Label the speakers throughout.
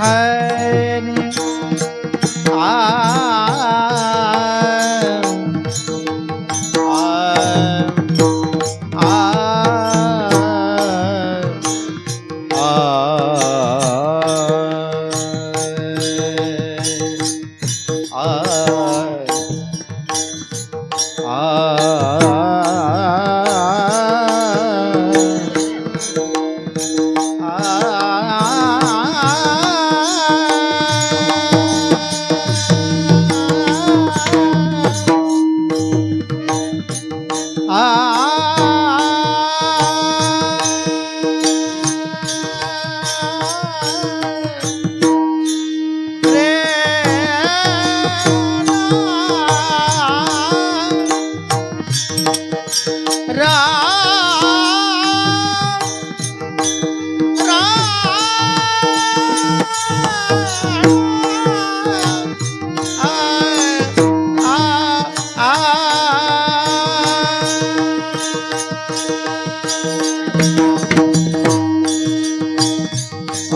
Speaker 1: Hare 啊啊
Speaker 2: 啊。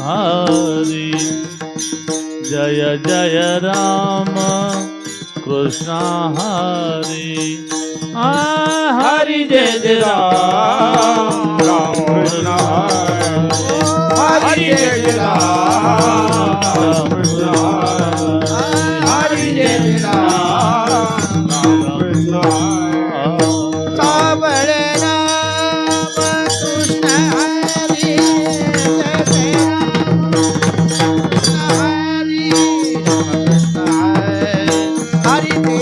Speaker 2: Hari Jaya Jaya Rama Krishna Hari. Hari Jai Jai Ram
Speaker 1: Ram Krishna Hari. Hari Jai Jai Ram Ram Krishna Hari. Jai Jai Ram Ram
Speaker 2: Krishna Tabale